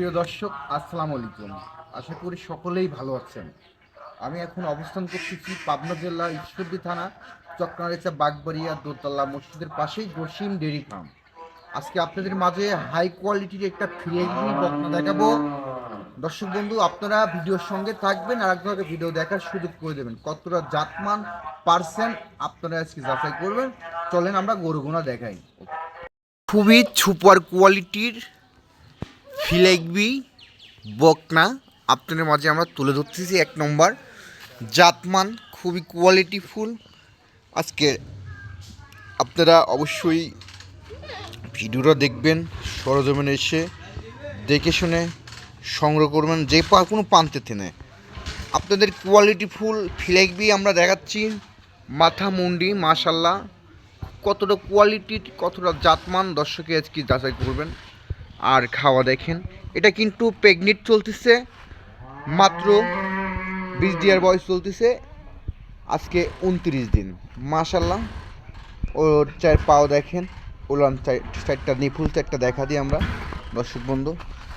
প্রিয় দর্শক, আসসালামু আলাইকুম। আশা করি সকলেই ভালো আছেন। আমি এখন অবস্থান করতেছি পাবনা জেলা ঈশ্বরদী থানা, চক্রারেচা বাগবাড়িয়া দোতলা মসজিদের পাশেই জসিম ডেরি ফার্ম। আজকে আপনাদের মাঝে হাই কোয়ালিটির একটা ফিরেগি বকনা দেখাবো। দর্শক বন্ধু, আপনারা ভিডিওর সঙ্গে থাকবেন আর একজনকে ভিডিও দেখার সুযোগ করে দেবেন। কতটা জাতমান পার্সেন্ট আপনারা আজকে যাচাই করবেন? চলেন আমরা গরুগুনা দেখাই। খুবই সুপার কোয়ালিটির ফিলেগবি বকনা আপনাদের মাঝে আমরা তুলে ধরতেছি এক নম্বর। জাতমান খুবই কোয়ালিটিফুল আজকে আপনারা অবশ্যই ভিডিওটা দেখবেন, সরজমিনে এসে দেখে শুনে সংগ্রহ করবেন, যে পা কোনো পান্তে থেনে আপনাদের কোয়ালিটিফুল ফিলেগবি আমরা দেখাচ্ছি। মাথা মুন্ডি মাশাল্লাহ কতটা কোয়ালিটির কতটা জাতমান দর্শকে আজকে যাচাই করবেন। আর খাওয়া দেখেন। এটা কিন্তু প্রেগনেন্ট চলতেছে, মাত্র বিশ দিয়ার বয়স চলতেছে, আজকে উনত্রিশ দিন। মাশাল্লাহ ওর চার পাও দেখেন, ওলান চার- চারটা নিপুল, চারটা দেখা দিই আমরা। দর্শক বন্ধু,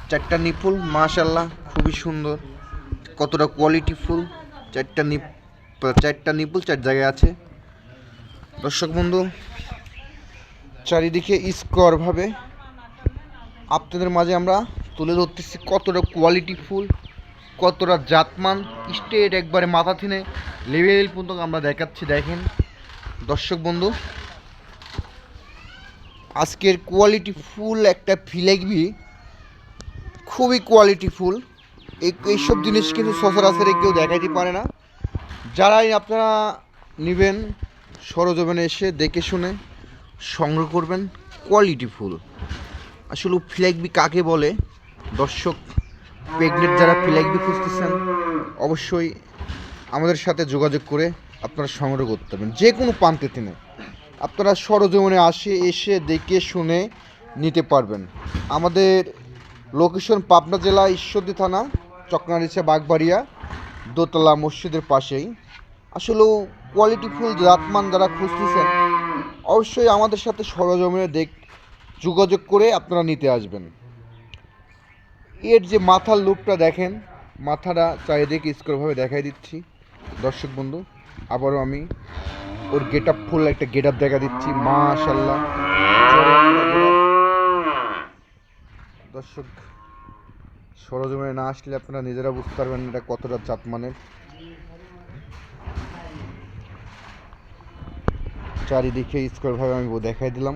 চারটা নিপুল মাশাল্লাহ খুবই সুন্দর। কতটা কোয়ালিটি ফুল, চারটা নিপ, চারটা নিপুল চার জায়গায় আছে। দর্শক বন্ধু, চারিদিকে স্কোয়ারভাবে আপনাদের মাঝে আমরা তুলে ধরতেছি কতটা কোয়ালিটি ফুল কতটা জাতমান। স্টেট একবারে মাথা থিনে লেভেল পর্যন্ত আমরা দেখাচ্ছি, দেখেন। দর্শক বন্ধু, আজকের কোয়ালিটি ফুল একটা ফিলেগবি খুবই কোয়ালিটি ফুল এইসব জিনিস কিন্তু সচরাচর কেউ দেখাইতে পারে না। যারাই আপনারা নেবেন, সরজমিনে এসে দেখে শুনে সংগ্রহ করবেন কোয়ালিটি ফুল আসলে ফ্ল্যাগবি কাকে বলে? দর্শক প্রেগনেন্ট যারা ফ্ল্যাগবি খুঁজতেছেন, অবশ্যই আমাদের সাথে যোগাযোগ করে আপনারা সংগ্রহ করতে পারবেন। যে কোনো প্রান্তে তিনি। আপনারা সরজমিনে আসে, এসে দেখে শুনে নিতে পারবেন। আমাদের লোকেশন পাবনা জেলা ঈশ্বরদী থানা চক্রানিচা বাগবাড়িয়া, দোতলা মসজিদের পাশেই। আসলে কোয়ালিটি ফুল জাতমান যারা খুঁজতেছেন, অবশ্যই আমাদের সাথে সরজমিনে দেখ যোগাযোগ করে আপনারা নিতে আসবেন। এর যে মাথার লুকটা দেখেন, মাথাটা চারিদিকে স্কোরভাবে দেখাই দিচ্ছি। দর্শক বন্ধু, আবারও আমি ওর গেট আপ ফুল একটা গেট আপ দেখা দিচ্ছি মাশাল্লাহ দর্শক, সরজমিনে না আসলে আপনারা নিজেরা বুঝতে পারবেন এটা কতটা জাতমানের চারিদিকে স্কোয়ারভাবে আমি দেখাই দিলাম।